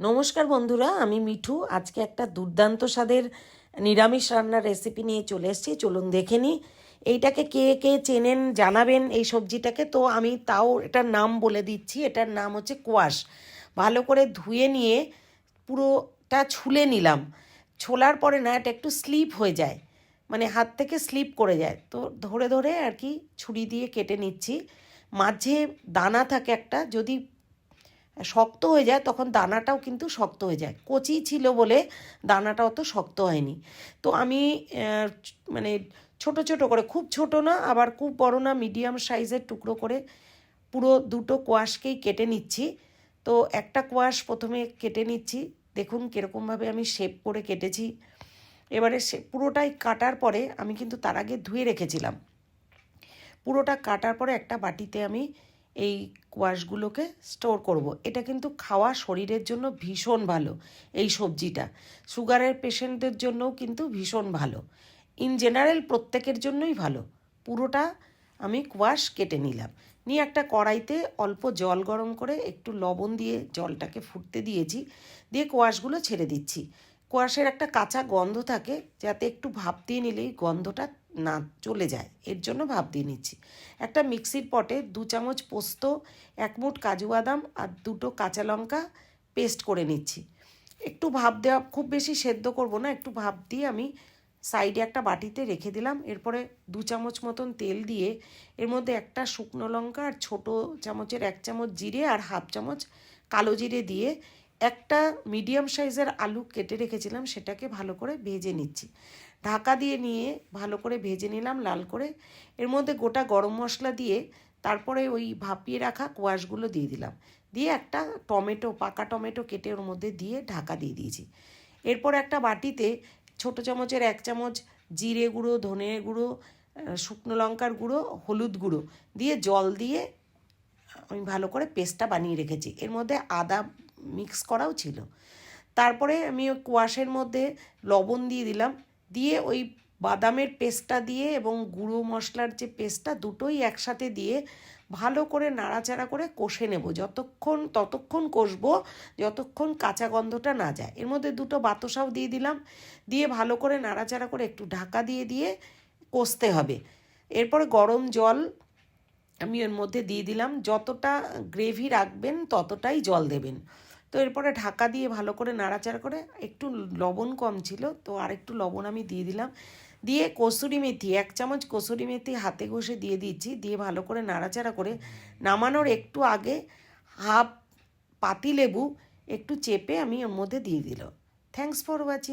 নমস্কার বন্ধুরা, আমি মিঠু। আজকে একটা দুর্দান্ত স্বাদের নিরামিষ রান্নার রেসিপি নিয়ে চলে এসেছি। চলুন দেখে নিই। এইটাকে কে কে চেনেন, জানাবেন এই সবজিটাকে। তো আমি তাও এটার নাম বলে দিচ্ছি। এটার নাম হচ্ছে কোয়াশ। ভালো করে ধুয়ে নিয়ে পুরোটা ছুলে নিলাম। ছোলার পরে না, এটা একটু স্লিপ হয়ে যায়। মানে হাত থেকে স্লিপ করে যায়। তো ধরে ধরে আর কি ছুরি দিয়ে কেটে নিচ্ছি। মাঝে দানা থাকে একটা, যদি শক্ত হয়ে যায়, তখন দানাটাও কিন্তু শক্ত হয়ে যায়। কচি ছিল বলে দানাটা অত শক্ত হয়নি। তো আমি মানে ছোট ছোট করে, খুব ছোট না, আবার খুব বড় না, মিডিয়াম সাইজের টুকরো করে পুরো দুটো কোয়াশকেই কেটে নিচ্ছি। তো একটা কোয়াশ প্রথমে কেটে নিচ্ছি। দেখুন কীরকমভাবে আমি শেপ করে কেটেছি। এবারে সে, পুরোটাই কাটার পরে আমি কিন্তু তার আগে ধুয়ে রেখেছিলাম। পুরোটা কাটার পরে একটা বাটিতে আমি এই কোয়াশগুলোকে স্টোর করব। এটা কিন্তু খাওয়া শরীরের জন্য ভীষণ ভালো, এই সবজিটা। সুগারের পেশেন্টদের জন্যও কিন্তু ভীষণ ভালো। ইন জেনারেল প্রত্যেকের জন্যই ভালো। পুরোটা আমি কোয়াশ কেটে নিলাম। নিয়ে একটা কড়াইতে অল্প জল গরম করে একটু লবণ দিয়ে জলটাকে ফুটতে দিয়েছি। দিয়ে কোয়াশগুলো ছেড়ে দিচ্ছি। কোয়াশের একটা কাঁচা গন্ধ থাকে, যাতে একটু ভাপ দিয়ে নিলেই গন্ধটা না, চলে যায়। এর জন্য ভাপ দিয়ে নিচ্ছি। একটা মিক্সির পটে দু চামচ পোস্ত, এক মুঠ কাজু বাদাম আর দুটো কাঁচা লঙ্কা পেস্ট করে নিচ্ছি। একটু ভাপ দেওয়া, খুব বেশি সেদ্ধ করব না, একটু ভাপ দিয়ে আমি সাইডে একটা বাটিতে রেখে দিলাম। এরপরে দু চামচ মতন তেল দিয়ে এর মধ্যে একটা শুকনো লঙ্কা আর ছোটো চামচের এক চামচ জিরে আর হাফ চামচ কালো জিরে দিয়ে একটা মিডিয়াম সাইজের আলু কেটে রেখেছিলাম, সেটাকে ভালো করে ভেজে নিচ্ছি। ঢাকা দিয়ে নিয়ে ভালো করে ভেজে নিলাম, লাল করে। এর মধ্যে গোটা গরম মশলা দিয়ে তারপরে ওই ভাপিয়ে রাখা কোয়াশগুলো দিয়ে দিলাম। দিয়ে একটা টমেটো, পাকা টমেটো কেটে ওর মধ্যে দিয়ে ঢাকা দিয়ে দিয়েছি। এরপর একটা বাটিতে ছোট চামচের এক চামচ জিরে গুঁড়ো, ধনে গুঁড়ো শুকনো লঙ্কার গুঁড়ো, হলুদ গুঁড়ো দিয়ে জল দিয়ে আমি ভালো করে পেস্টটা বানিয়ে রেখেছি। এর মধ্যে আদা মিক্স করাও ছিল। তারপরে আমি কোয়াশের মধ্যে লবণ দিয়ে দিলাম। দিয়ে ওই বাদামের পেস্টটা দিয়ে এবং গুঁড়ো মশলার যে পেস্টটা দুটোই একসাথে দিয়ে ভালো করে নাড়াচাড়া করে কষে নেব। যতক্ষণ, ততক্ষণ কষবো, যতক্ষণ কাঁচা গন্ধটা না যায়। এর মধ্যে দুটো বাতাসাও দিয়ে দিলাম। দিয়ে ভালো করে নাড়াচাড়া করে একটু ঢাকা দিয়ে দিয়ে কষতে হবে। এরপরে গরম জল আমি এর মধ্যে দিয়ে দিলাম। যতটা গ্রেভি রাখবেন, ততটাই জল দেবেন। তো এরপরে ঢাকা দিয়ে ভালো করে নাড়াচাড়া করে একটু লবণ কম ছিল, তো আর একটু লবণ আমি দিয়ে দিলাম। দিয়ে কসুরি মেথি, এক চামচ কসুরি মেথি হাতে ঘষে দিয়ে দিচ্ছি দিয়ে ভালো করে নাড়াচাড়া করে নামানোর একটু আগে হাফ পাতিলেবু একটু চেপে আমি ওর মধ্যে দিয়ে দিল থ্যাংকস ফর ওয়াচিং